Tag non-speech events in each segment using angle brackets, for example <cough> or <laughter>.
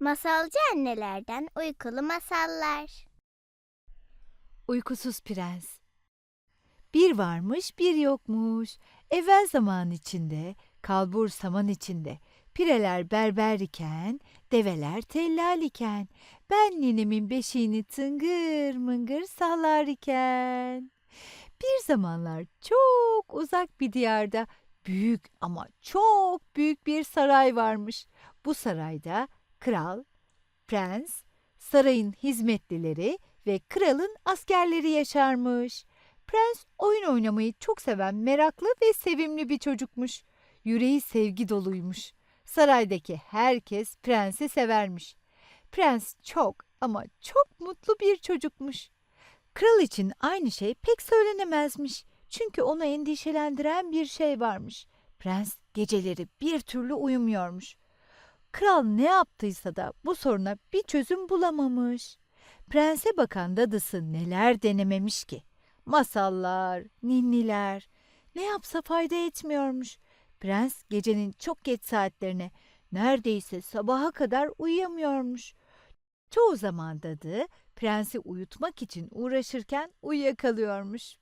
Masalcı annelerden uykulu masallar. Uykusuz Prens Bir varmış bir yokmuş. Evvel zaman içinde, kalbur saman içinde, pireler berber iken, develer tellal iken, ben ninemin beşiğini tıngır mıngır sallar iken. Bir zamanlar çok uzak bir diyarda büyük ama çok büyük bir saray varmış. Bu sarayda kral, prens, sarayın hizmetlileri ve kralın askerleri yaşarmış. Prens oyun oynamayı çok seven meraklı ve sevimli bir çocukmuş. Yüreği sevgi doluymuş. Saraydaki herkes prensi severmiş. Prens çok ama çok mutlu bir çocukmuş. Kral için aynı şey pek söylenemezmiş. Çünkü onu endişelendiren bir şey varmış. Prens geceleri bir türlü uyumuyormuş. Kral ne yaptıysa da bu soruna bir çözüm bulamamış. Prense bakan dadısı neler denememiş ki? Masallar, ninniler. Ne yapsa fayda etmiyormuş. Prens gecenin çok geç saatlerine neredeyse sabaha kadar uyuyamıyormuş. Çoğu zaman dadı prensi uyutmak için uğraşırken uyuyakalıyormuş.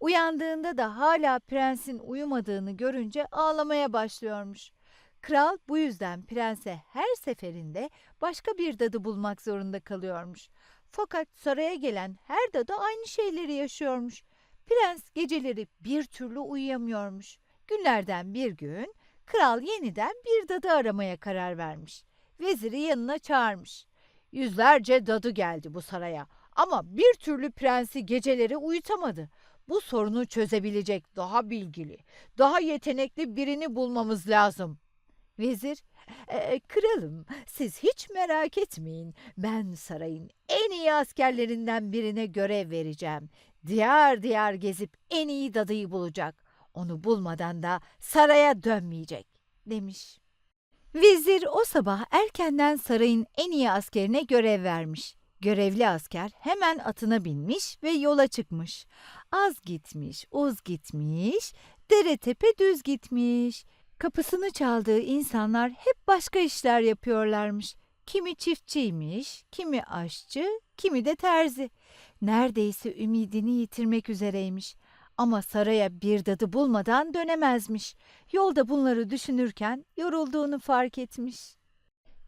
Uyandığında da hala prensin uyumadığını görünce ağlamaya başlıyormuş. Kral bu yüzden prense her seferinde başka bir dadı bulmak zorunda kalıyormuş. Fakat saraya gelen her dadı aynı şeyleri yaşıyormuş. Prens geceleri bir türlü uyuyamıyormuş. Günlerden bir gün kral yeniden bir dadı aramaya karar vermiş. Veziri yanına çağırmış. Yüzlerce dadı geldi bu saraya ama bir türlü prensi geceleri uyutamadı. Bu sorunu çözebilecek daha bilgili, daha yetenekli birini bulmamız lazım. Vezir, "E, kralım siz hiç merak etmeyin. Ben sarayın en iyi askerlerinden birine görev vereceğim. Diyar diyar gezip en iyi dadıyı bulacak. Onu bulmadan da saraya dönmeyecek demiş. Vezir o sabah erkenden sarayın en iyi askerine görev vermiş. Görevli asker hemen atına binmiş ve yola çıkmış. Az gitmiş, uz gitmiş, dere tepe düz gitmiş. Kapısını çaldığı insanlar hep başka işler yapıyorlarmış. Kimi çiftçiymiş, kimi aşçı, kimi de terzi. Neredeyse ümidini yitirmek üzereymiş. Ama saraya bir dadı bulmadan dönemezmiş. Yolda bunları düşünürken yorulduğunu fark etmiş.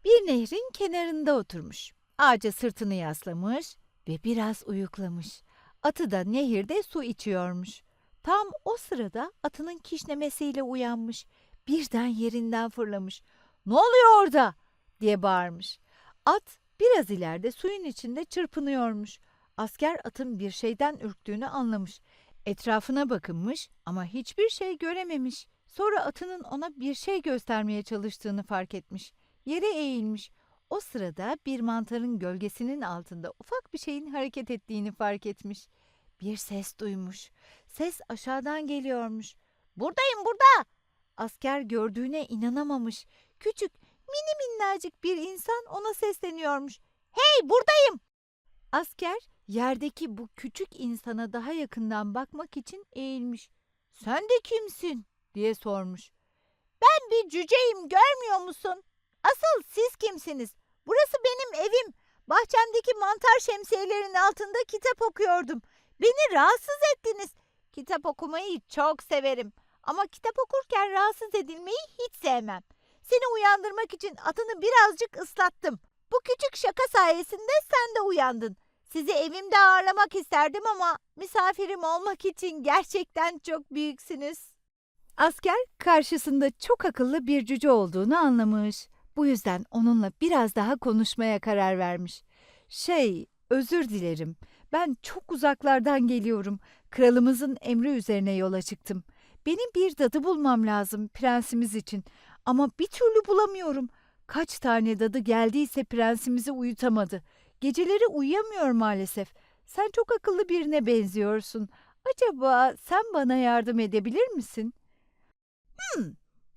Bir nehrin kenarında oturmuş. Ağaca sırtını yaslamış ve biraz uyuklamış. Atı da nehirde su içiyormuş. Tam o sırada atının kişnemesiyle uyanmış. Birden yerinden fırlamış. Ne oluyor orada? diye bağırmış. At biraz ileride suyun içinde çırpınıyormuş. Asker atın bir şeyden ürktüğünü anlamış. Etrafına bakınmış ama hiçbir şey görememiş. Sonra atının ona bir şey göstermeye çalıştığını fark etmiş. Yere eğilmiş. O sırada bir mantarın gölgesinin altında ufak bir şeyin hareket ettiğini fark etmiş. Bir ses duymuş. Ses aşağıdan geliyormuş. Buradayım burada. Asker gördüğüne inanamamış. Küçük, mini minnacık bir insan ona sesleniyormuş. Hey buradayım. Asker yerdeki bu küçük insana daha yakından bakmak için eğilmiş. Sen de kimsin? diye sormuş. Ben bir cüceyim görmüyor musun? Asıl siz kimsiniz? Burası benim evim. Bahçemdeki mantar şemsiyelerin altında kitap okuyordum. Beni rahatsız ettiniz. Kitap okumayı çok severim. Ama kitap okurken rahatsız edilmeyi hiç sevmem. Seni uyandırmak için atını birazcık ıslattım. Bu küçük şaka sayesinde sen de uyandın. Sizi evimde ağırlamak isterdim ama misafirim olmak için gerçekten çok büyüksünüz. Asker karşısında çok akıllı bir cüce olduğunu anlamış. Bu yüzden onunla biraz daha konuşmaya karar vermiş. Şey, özür dilerim. Ben çok uzaklardan geliyorum. Kralımızın emri üzerine yola çıktım. Benim bir dadı bulmam lazım prensimiz için. Ama bir türlü bulamıyorum. Kaç tane dadı geldiyse prensimizi uyutamadı. Geceleri uyuyamıyor maalesef. Sen çok akıllı birine benziyorsun. Acaba sen bana yardım edebilir misin? Hmm,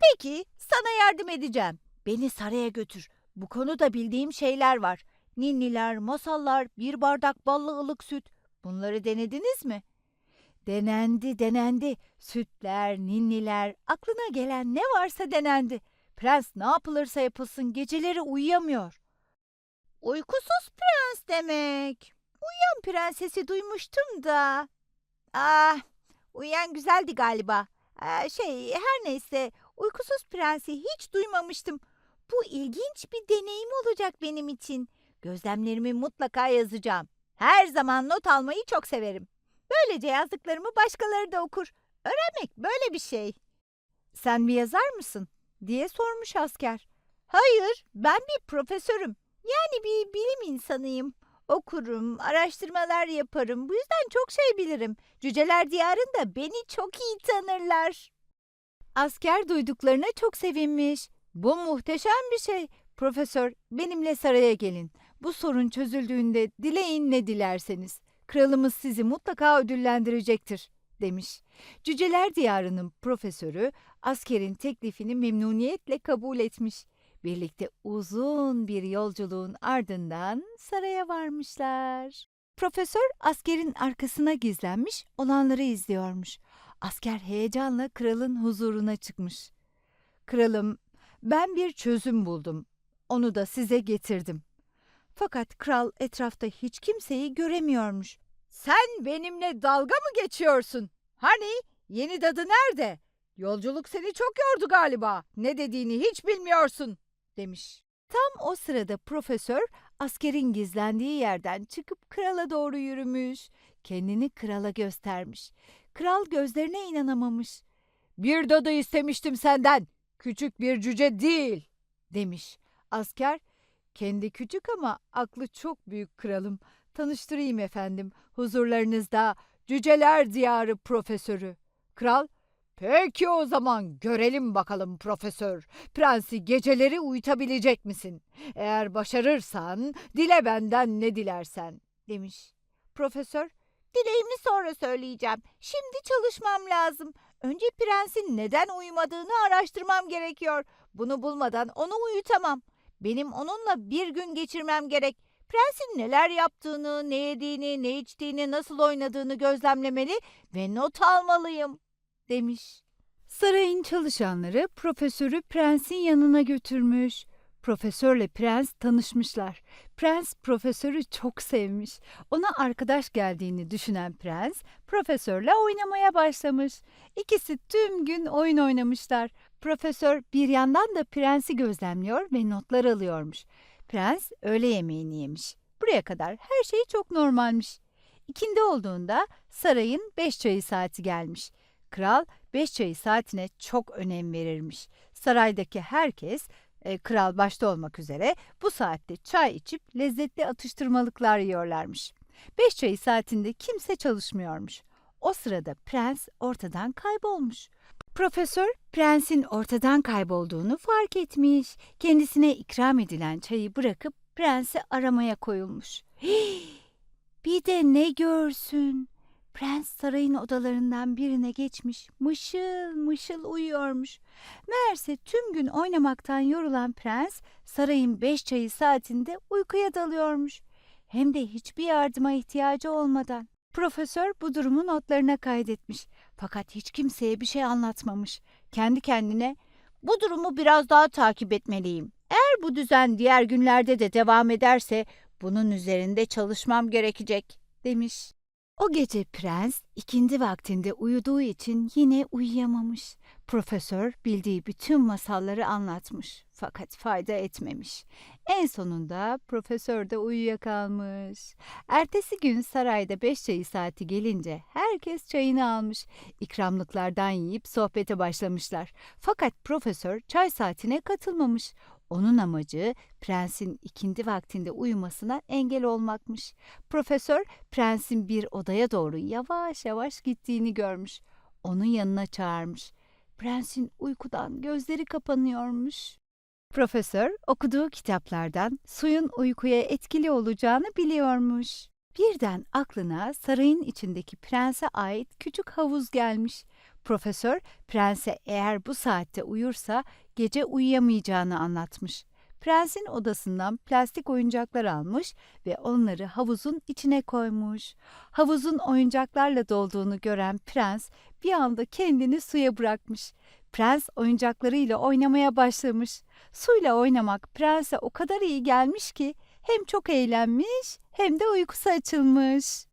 peki sana yardım edeceğim. Beni saraya götür. Bu konuda bildiğim şeyler var. Ninniler, masallar, bir bardak ballı ılık süt. Bunları denediniz mi? Denendi, denendi. Sütler, ninniler, aklına gelen ne varsa denendi. Prens ne yapılırsa yapılsın geceleri uyuyamıyor. Uykusuz prens demek. Uyuyan prensesi duymuştum da. Ah, uyuyan güzeldi galiba. Aa, şey, her neyse, uykusuz prensi hiç duymamıştım. Bu ilginç bir deneyim olacak benim için. Gözlemlerimi mutlaka yazacağım. Her zaman not almayı çok severim. Böylece yazdıklarımı başkaları da okur. Öğrenmek böyle bir şey. Sen bir yazar mısın? diye sormuş asker. Hayır, ben bir profesörüm. Yani bir bilim insanıyım. Okurum, araştırmalar yaparım. Bu yüzden çok şey bilirim. Cüceler diyarında beni çok iyi tanırlar. Asker duyduklarına çok sevinmiş. Bu muhteşem bir şey. Profesör, benimle saraya gelin. Bu sorun çözüldüğünde dileyin ne dilerseniz. Kralımız sizi mutlaka ödüllendirecektir, demiş. Cüceler diyarının profesörü askerin teklifini memnuniyetle kabul etmiş. Birlikte uzun bir yolculuğun ardından saraya varmışlar. Profesör askerin arkasına gizlenmiş, olanları izliyormuş. Asker heyecanla kralın huzuruna çıkmış. Kralım, ben bir çözüm buldum. Onu da size getirdim. Fakat kral etrafta hiç kimseyi göremiyormuş. Sen benimle dalga mı geçiyorsun? Hani yeni dadı nerede? Yolculuk seni çok yordu galiba. Ne dediğini hiç bilmiyorsun, demiş. Tam o sırada profesör askerin gizlendiği yerden çıkıp krala doğru yürümüş. Kendini krala göstermiş. Kral gözlerine inanamamış. Bir dadı istemiştim senden. Küçük bir cüce değil, demiş. Asker, kendi küçük ama aklı çok büyük kralım. Tanıştırayım efendim. Huzurlarınızda Cüceler Diyarı Profesörü. Kral, peki o zaman görelim bakalım profesör. Prensi geceleri uyutabilecek misin? Eğer başarırsan dile benden ne dilersen, demiş. Profesör, dileğimi sonra söyleyeceğim. Şimdi çalışmam lazım. Önce prensin neden uyumadığını araştırmam gerekiyor. Bunu bulmadan onu uyutamam. Benim onunla bir gün geçirmem gerek. Prensin neler yaptığını, ne yediğini, ne içtiğini, nasıl oynadığını gözlemlemeli ve not almalıyım, demiş. Sarayın çalışanları profesörü prensin yanına götürmüş. Profesörle prens tanışmışlar. Prens profesörü çok sevmiş. Ona arkadaş geldiğini düşünen prens profesörle oynamaya başlamış. İkisi tüm gün oyun oynamışlar. Profesör bir yandan da prensi gözlemliyor ve notlar alıyormuş. Prens öğle yemeğini yemiş. Buraya kadar her şey çok normalmiş. İkindi olduğunda sarayın beş çayı saati gelmiş. Kral beş çayı saatine çok önem verirmiş. Saraydaki herkes, e, kral başta olmak üzere bu saatte çay içip lezzetli atıştırmalıklar yiyorlarmış. Beş çayı saatinde kimse çalışmıyormuş. O sırada prens ortadan kaybolmuş. Profesör prensin ortadan kaybolduğunu fark etmiş. Kendisine ikram edilen çayı bırakıp prensi aramaya koyulmuş. Hii! <gasps> Bir de ne görsün? Prens sarayın odalarından birine geçmiş, mışıl mışıl uyuyormuş. Meğerse tüm gün oynamaktan yorulan prens sarayın beş çayı saatinde uykuya dalıyormuş. Hem de hiçbir yardıma ihtiyacı olmadan. Profesör bu durumu notlarına kaydetmiş. Fakat hiç kimseye bir şey anlatmamış. Kendi kendine bu durumu biraz daha takip etmeliyim. Eğer bu düzen diğer günlerde de devam ederse bunun üzerinde çalışmam gerekecek demiş. O gece prens ikindi vaktinde uyuduğu için yine uyuyamamış. Profesör bildiği bütün masalları anlatmış fakat fayda etmemiş. En sonunda profesör de uyuyakalmış. Ertesi gün sarayda beş çayı saati gelince herkes çayını almış. İkramlıklardan yiyip sohbete başlamışlar. Fakat profesör çay saatine katılmamış. Onun amacı prensin ikindi vaktinde uyumasına engel olmakmış. Profesör prensin bir odaya doğru yavaş yavaş gittiğini görmüş. Onun yanına çağırmış. Prensin uykudan gözleri kapanıyormuş. Profesör okuduğu kitaplardan suyun uykuya etkili olacağını biliyormuş. Birden aklına sarayın içindeki prense ait küçük havuz gelmiş. Profesör prense eğer bu saatte uyursa gece uyuyamayacağını anlatmış. Prensin odasından plastik oyuncaklar almış ve onları havuzun içine koymuş. Havuzun oyuncaklarla dolduğunu gören prens bir anda kendini suya bırakmış. Prens oyuncaklarıyla oynamaya başlamış. Suyla oynamak prense o kadar iyi gelmiş ki hem çok eğlenmiş hem de uykusu açılmış.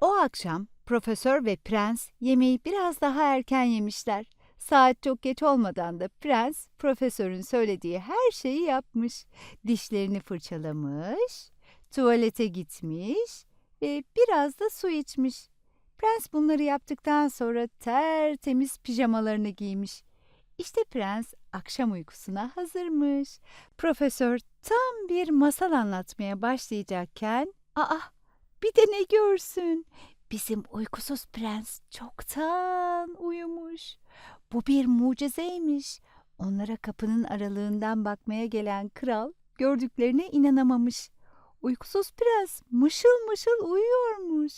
O akşam profesör ve prens yemeği biraz daha erken yemişler. Saat çok geç olmadan da prens profesörün söylediği her şeyi yapmış. Dişlerini fırçalamış, tuvalete gitmiş ve biraz da su içmiş. Prens bunları yaptıktan sonra tertemiz pijamalarını giymiş. İşte prens akşam uykusuna hazırmış. Profesör tam bir masal anlatmaya başlayacakken, aa bir de ne görsün? Bizim uykusuz prens çoktan uyumuş. Bu bir mucizeymiş. Onlara kapının aralığından bakmaya gelen kral gördüklerine inanamamış. Uykusuz prens mışıl mışıl uyuyormuş.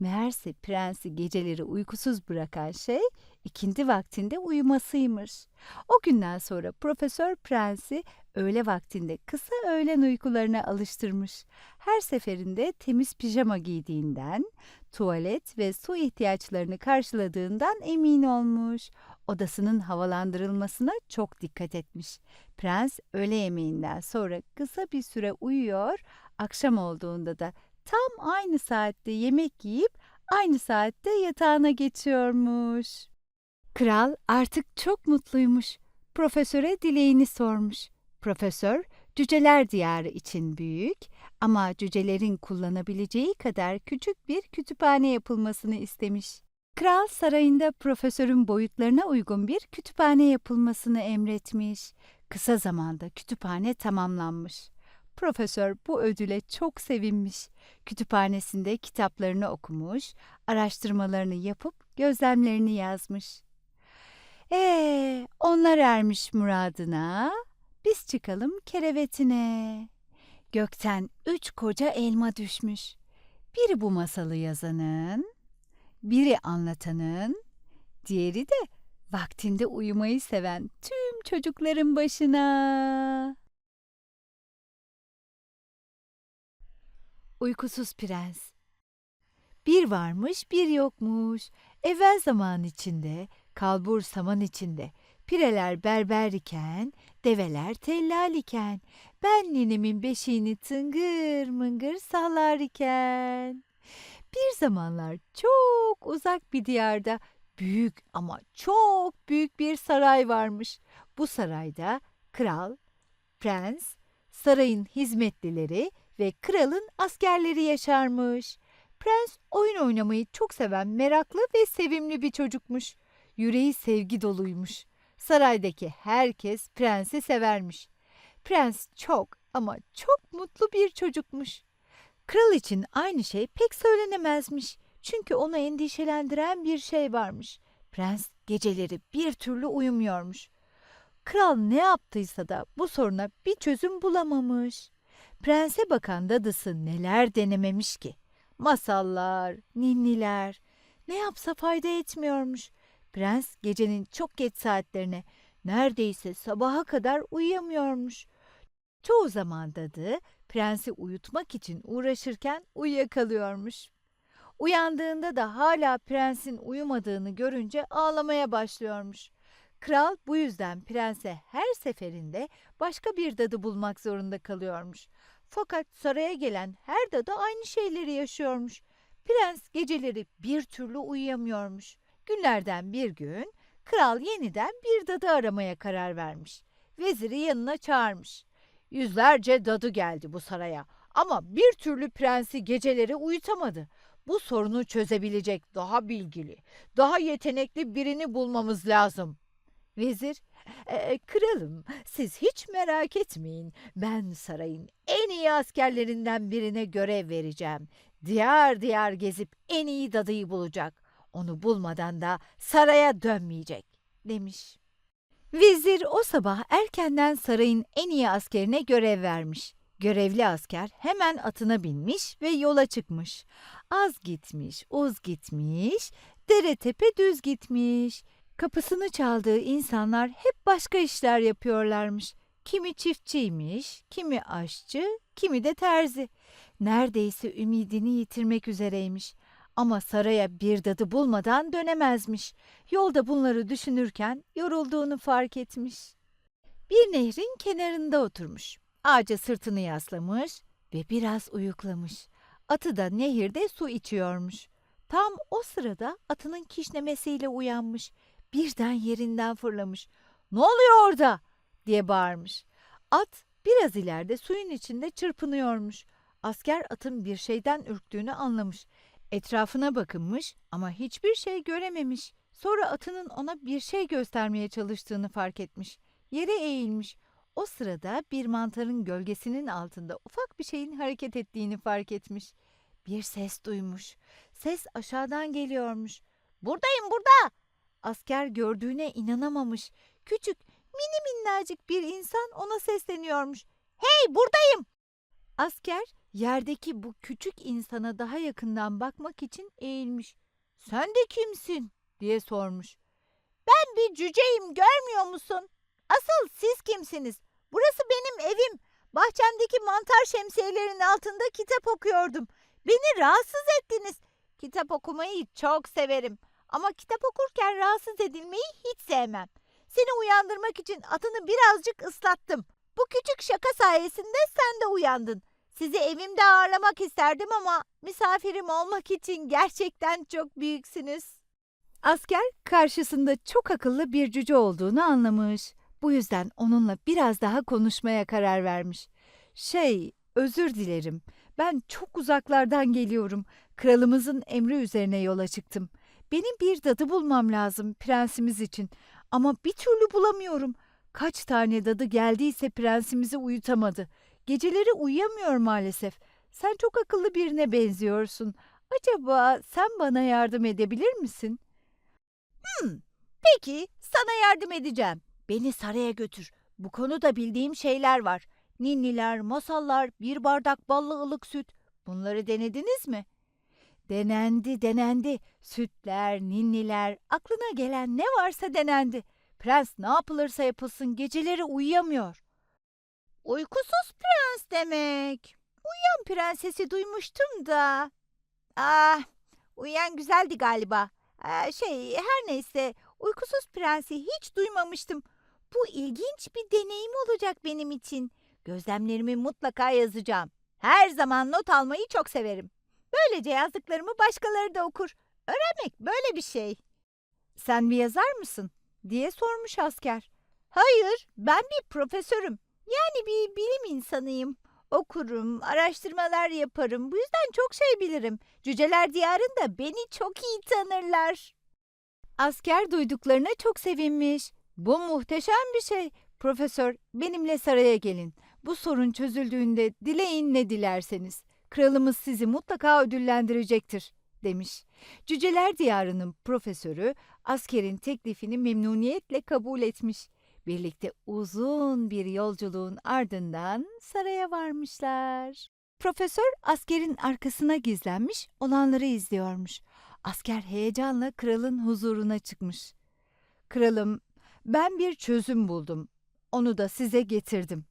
Meğerse prensi geceleri uykusuz bırakan şey ikindi vaktinde uyumasıymış. O günden sonra profesör prensi öğle vaktinde kısa öğlen uykularına alıştırmış. Her seferinde temiz pijama giydiğinden, tuvalet ve su ihtiyaçlarını karşıladığından emin olmuş. Odasının havalandırılmasına çok dikkat etmiş. Prens öğle yemeğinden sonra kısa bir süre uyuyor, akşam olduğunda da tam aynı saatte yemek yiyip aynı saatte yatağına geçiyormuş. Kral artık çok mutluymuş. Profesöre dileğini sormuş. Profesör, cüceler diyarı için büyük ama cücelerin kullanabileceği kadar küçük bir kütüphane yapılmasını istemiş. Kral sarayında profesörün boyutlarına uygun bir kütüphane yapılmasını emretmiş. Kısa zamanda kütüphane tamamlanmış. Profesör bu ödüle çok sevinmiş. Kütüphanesinde kitaplarını okumuş, araştırmalarını yapıp gözlemlerini yazmış. Ee, onlar ermiş muradına, biz çıkalım kerevetine. Gökten üç koca elma düşmüş. Biri bu masalı yazanın, biri anlatanın, diğeri de vaktinde uyumayı seven tüm çocukların başına. Uykusuz Prens Bir varmış bir yokmuş. Evvel zaman içinde, kalbur saman içinde, pireler berber iken, develer tellal iken, ben ninemin beşiğini tıngır mıngır sallar iken. Bir zamanlar çok uzak bir diyarda büyük ama çok büyük bir saray varmış. Bu sarayda kral, prens, sarayın hizmetlileri ve kralın askerleri yaşarmış. Prens oyun oynamayı çok seven meraklı ve sevimli bir çocukmuş. Yüreği sevgi doluymuş. Saraydaki herkes prensi severmiş. Prens çok ama çok mutlu bir çocukmuş. Kral için aynı şey pek söylenemezmiş. Çünkü onu endişelendiren bir şey varmış. Prens geceleri bir türlü uyumuyormuş. Kral ne yaptıysa da bu soruna bir çözüm bulamamış. Prense bakan dadısı neler denememiş ki? Masallar, ninniler. Ne yapsa fayda etmiyormuş. Prens gecenin çok geç saatlerine neredeyse sabaha kadar uyuyamıyormuş. Çoğu zaman dadı prensi uyutmak için uğraşırken uyuyakalıyormuş. Uyandığında da hala prensin uyumadığını görünce ağlamaya başlıyormuş. Kral bu yüzden prense her seferinde başka bir dadı bulmak zorunda kalıyormuş. Fakat saraya gelen her dadı aynı şeyleri yaşıyormuş. Prens geceleri bir türlü uyuyamıyormuş. Günlerden bir gün kral yeniden bir dadı aramaya karar vermiş. Veziri yanına çağırmış. Yüzlerce dadı geldi bu saraya ama bir türlü prensi geceleri uyutamadı. Bu sorunu çözebilecek daha bilgili, daha yetenekli birini bulmamız lazım. Vezir, "E, kralım siz hiç merak etmeyin. Ben sarayın en iyi askerlerinden birine görev vereceğim. Diyar diyar gezip en iyi dadıyı bulacak. Onu bulmadan da saraya dönmeyecek demiş. Vezir o sabah erkenden sarayın en iyi askerine görev vermiş. Görevli asker hemen atına binmiş ve yola çıkmış. Az gitmiş, uz gitmiş, dere tepe düz gitmiş. Kapısını çaldığı insanlar hep başka işler yapıyorlarmış. Kimi çiftçiymiş, kimi aşçı, kimi de terzi. Neredeyse ümidini yitirmek üzereymiş. Ama saraya bir dadı bulmadan dönemezmiş. Yolda bunları düşünürken yorulduğunu fark etmiş. Bir nehrin kenarında oturmuş. Ağaca sırtını yaslamış ve biraz uyuklamış. Atı da nehirde su içiyormuş. Tam o sırada atının kişnemesiyle uyanmış. Birden yerinden fırlamış. Ne oluyor orada? diye bağırmış. At biraz ileride suyun içinde çırpınıyormuş. Asker atın bir şeyden ürktüğünü anlamış. Etrafına bakınmış ama hiçbir şey görememiş. Sonra atının ona bir şey göstermeye çalıştığını fark etmiş. Yere eğilmiş. O sırada bir mantarın gölgesinin altında ufak bir şeyin hareket ettiğini fark etmiş. Bir ses duymuş. Ses aşağıdan geliyormuş. Buradayım burada. Asker gördüğüne inanamamış. Küçük, mini minnacık bir insan ona sesleniyormuş. Hey buradayım. Asker yerdeki bu küçük insana daha yakından bakmak için eğilmiş. Sen de kimsin? diye sormuş. Ben bir cüceyim görmüyor musun? Asıl siz kimsiniz? Burası benim evim. Bahçemdeki mantar şemsiyelerin altında kitap okuyordum. Beni rahatsız ettiniz. Kitap okumayı çok severim. Ama kitap okurken rahatsız edilmeyi hiç sevmem. Seni uyandırmak için atını birazcık ıslattım. Bu küçük şaka sayesinde sen de uyandın. Sizi evimde ağırlamak isterdim ama misafirim olmak için gerçekten çok büyüksünüz. Asker karşısında çok akıllı bir cüce olduğunu anlamış. Bu yüzden onunla biraz daha konuşmaya karar vermiş. Şey, özür dilerim. Ben çok uzaklardan geliyorum. Kralımızın emri üzerine yola çıktım. Benim bir dadı bulmam lazım prensimiz için. Ama bir türlü bulamıyorum. Kaç tane dadı geldiyse prensimizi uyutamadı. Geceleri uyuyamıyor maalesef. Sen çok akıllı birine benziyorsun. Acaba sen bana yardım edebilir misin? Hmm, peki sana yardım edeceğim. Beni saraya götür. Bu konuda bildiğim şeyler var. Ninniler, masallar, bir bardak ballı ılık süt. Bunları denediniz mi? Denendi, denendi. Sütler, ninniler, aklına gelen ne varsa denendi. Prens ne yapılırsa yapılsın geceleri uyuyamıyor. Uykusuz prens demek. Uyuyan prensesi duymuştum da. Ah, uyuyan güzeldi galiba. Ee, şey, her neyse, uykusuz prensi hiç duymamıştım. Bu ilginç bir deneyim olacak benim için. Gözlemlerimi mutlaka yazacağım. Her zaman not almayı çok severim. Böylece yazdıklarımı başkaları da okur. Öğrenmek böyle bir şey. Sen bir yazar mısın? diye sormuş asker. Hayır, ben bir profesörüm. Yani bir bilim insanıyım. Okurum, araştırmalar yaparım. Bu yüzden çok şey bilirim. Cüceler diyarında beni çok iyi tanırlar. Asker duyduklarına çok sevinmiş. Bu muhteşem bir şey. Profesör, benimle saraya gelin. Bu sorun çözüldüğünde dileyin ne dilerseniz. Kralımız sizi mutlaka ödüllendirecektir, demiş. Cüceler diyarının profesörü askerin teklifini memnuniyetle kabul etmiş. Birlikte uzun bir yolculuğun ardından saraya varmışlar. Profesör askerin arkasına gizlenmiş, olanları izliyormuş. Asker heyecanla kralın huzuruna çıkmış. Kralım, ben bir çözüm buldum. Onu da size getirdim.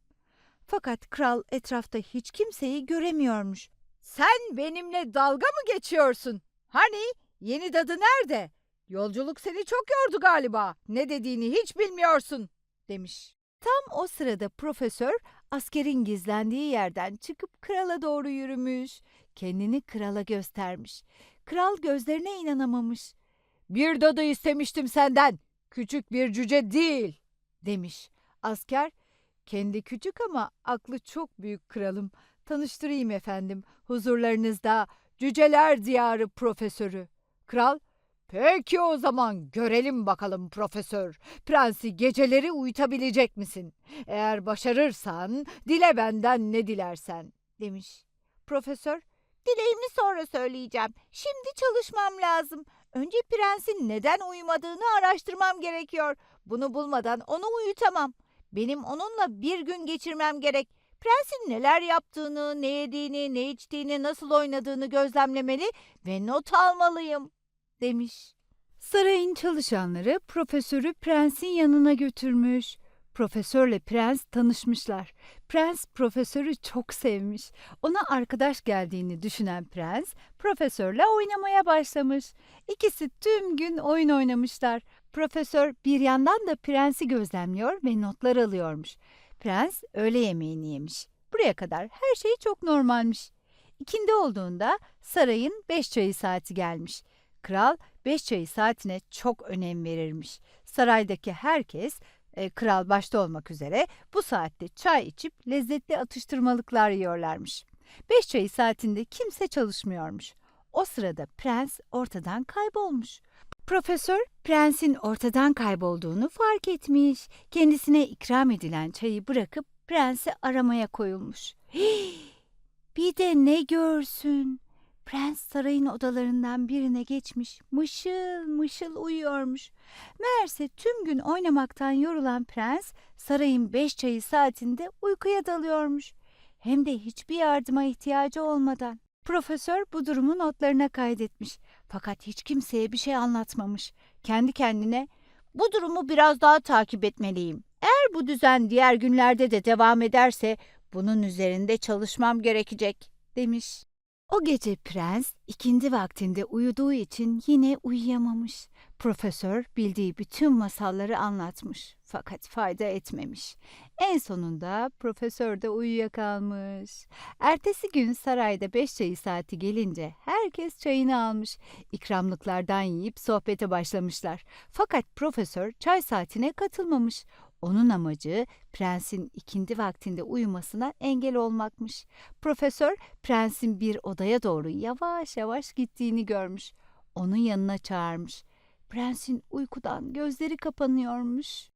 Fakat kral etrafta hiç kimseyi göremiyormuş. Sen benimle dalga mı geçiyorsun? Hani yeni dadı nerede? Yolculuk seni çok yordu galiba. Ne dediğini hiç bilmiyorsun, demiş. Tam o sırada profesör askerin gizlendiği yerden çıkıp krala doğru yürümüş. Kendini krala göstermiş. Kral gözlerine inanamamış. Bir dadı istemiştim senden. Küçük bir cüce değil, demiş. Asker, kendi küçük ama aklı çok büyük kralım. Tanıştırayım efendim. Huzurlarınızda Cüceler Diyarı Profesörü. Kral, peki o zaman görelim bakalım profesör. Prensi geceleri uyutabilecek misin? Eğer başarırsan dile benden ne dilersen, demiş. Profesör, dileğimi sonra söyleyeceğim. Şimdi çalışmam lazım. Önce prensin neden uyumadığını araştırmam gerekiyor. Bunu bulmadan onu uyutamam. Benim onunla bir gün geçirmem gerek. Prensin neler yaptığını, ne yediğini, ne içtiğini, nasıl oynadığını gözlemlemeli ve not almalıyım, demiş. Sarayın çalışanları profesörü prensin yanına götürmüş. Profesörle prens tanışmışlar. Prens profesörü çok sevmiş. Ona arkadaş geldiğini düşünen prens profesörle oynamaya başlamış. İkisi tüm gün oyun oynamışlar. Profesör bir yandan da prensi gözlemliyor ve notlar alıyormuş. Prens öğle yemeğini yemiş. Buraya kadar her şey çok normalmiş. İkindi olduğunda sarayın beş çayı saati gelmiş. Kral beş çayı saatine çok önem verirmiş. Saraydaki herkes, e, kral başta olmak üzere bu saatte çay içip lezzetli atıştırmalıklar yiyorlarmış. Beş çayı saatinde kimse çalışmıyormuş. O sırada prens ortadan kaybolmuş. Profesör prensin ortadan kaybolduğunu fark etmiş. Kendisine ikram edilen çayı bırakıp prensi aramaya koyulmuş. Hii! <gasps> Bir de ne görsün? Prens sarayın odalarından birine geçmiş, mışıl mışıl uyuyormuş. Meğerse tüm gün oynamaktan yorulan prens sarayın beş çayı saatinde uykuya dalıyormuş. Hem de hiçbir yardıma ihtiyacı olmadan. Profesör bu durumu notlarına kaydetmiş. Fakat hiç kimseye bir şey anlatmamış. Kendi kendine bu durumu biraz daha takip etmeliyim. Eğer bu düzen diğer günlerde de devam ederse bunun üzerinde çalışmam gerekecek demiş. O gece prens ikindi vaktinde uyuduğu için yine uyuyamamış. Profesör bildiği bütün masalları anlatmış fakat fayda etmemiş. En sonunda profesör de uyuyakalmış. Ertesi gün sarayda beş çayı saati gelince herkes çayını almış. İkramlıklardan yiyip sohbete başlamışlar. Fakat profesör çay saatine katılmamış. Onun amacı prensin ikindi vaktinde uyumasına engel olmakmış. Profesör prensin bir odaya doğru yavaş yavaş gittiğini görmüş. Onun yanına çağırmış. Prensin uykudan gözleri kapanıyormuş.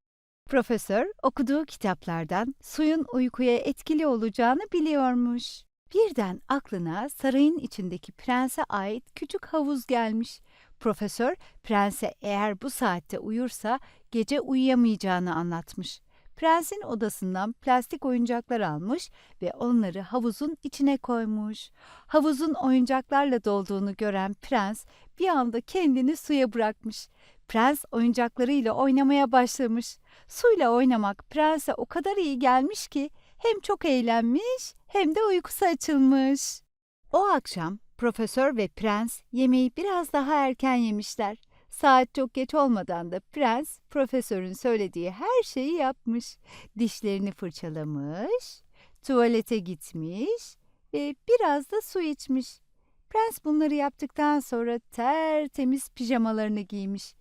Profesör okuduğu kitaplardan suyun uykuya etkili olacağını biliyormuş. Birden aklına sarayın içindeki prense ait küçük havuz gelmiş. Profesör prense eğer bu saatte uyursa gece uyuyamayacağını anlatmış. Prensin odasından plastik oyuncaklar almış ve onları havuzun içine koymuş. Havuzun oyuncaklarla dolduğunu gören prens bir anda kendini suya bırakmış. Prens oyuncaklarıyla oynamaya başlamış. Suyla oynamak prense o kadar iyi gelmiş ki hem çok eğlenmiş hem de uykusu açılmış. O akşam profesör ve prens yemeği biraz daha erken yemişler. Saat çok geç olmadan da prens profesörün söylediği her şeyi yapmış. Dişlerini fırçalamış, tuvalete gitmiş ve biraz da su içmiş. Prens bunları yaptıktan sonra tertemiz pijamalarını giymiş.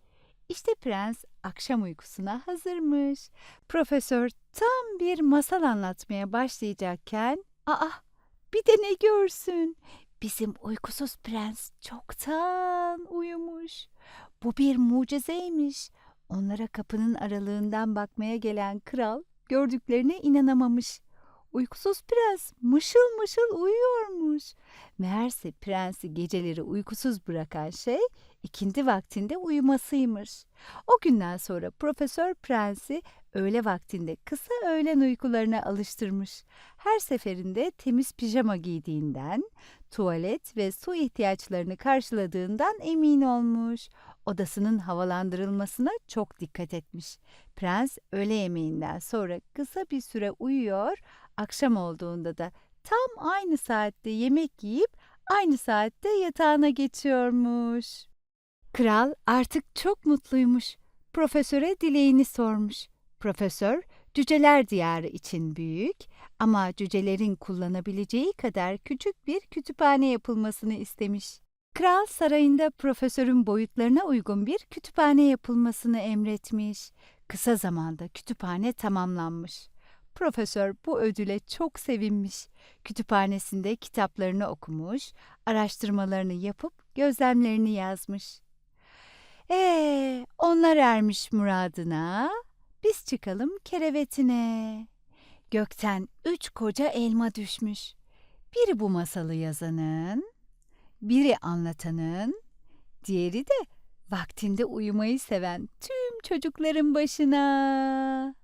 İşte prens akşam uykusuna hazırmış. Profesör tam bir masal anlatmaya başlayacakken, aa bir de ne görsün? Bizim uykusuz prens çoktan uyumuş. Bu bir mucizeymiş. Onlara kapının aralığından bakmaya gelen kral gördüklerine inanamamış. Uykusuz prens mışıl mışıl uyuyormuş. Meğerse prensi geceleri uykusuz bırakan şey ikindi vaktinde uyumasıymış. O günden sonra profesör prensi öğle vaktinde kısa öğlen uykularına alıştırmış. Her seferinde temiz pijama giydiğinden, tuvalet ve su ihtiyaçlarını karşıladığından emin olmuş. Odasının havalandırılmasına çok dikkat etmiş. Prens öğle yemeğinden sonra kısa bir süre uyuyor, akşam olduğunda da tam aynı saatte yemek yiyip aynı saatte yatağına geçiyormuş. Kral artık çok mutluymuş. Profesöre dileğini sormuş. Profesör, cüceler diyarı için büyük ama cücelerin kullanabileceği kadar küçük bir kütüphane yapılmasını istemiş. Kral sarayında profesörün boyutlarına uygun bir kütüphane yapılmasını emretmiş. Kısa zamanda kütüphane tamamlanmış. Profesör bu ödüle çok sevinmiş. Kütüphanesinde kitaplarını okumuş, araştırmalarını yapıp gözlemlerini yazmış. Ee, onlar ermiş muradına, biz çıkalım kerevetine. Gökten üç koca elma düşmüş. Biri bu masalı yazanın, biri anlatanın, diğeri de vaktinde uyumayı seven tüm çocukların başına.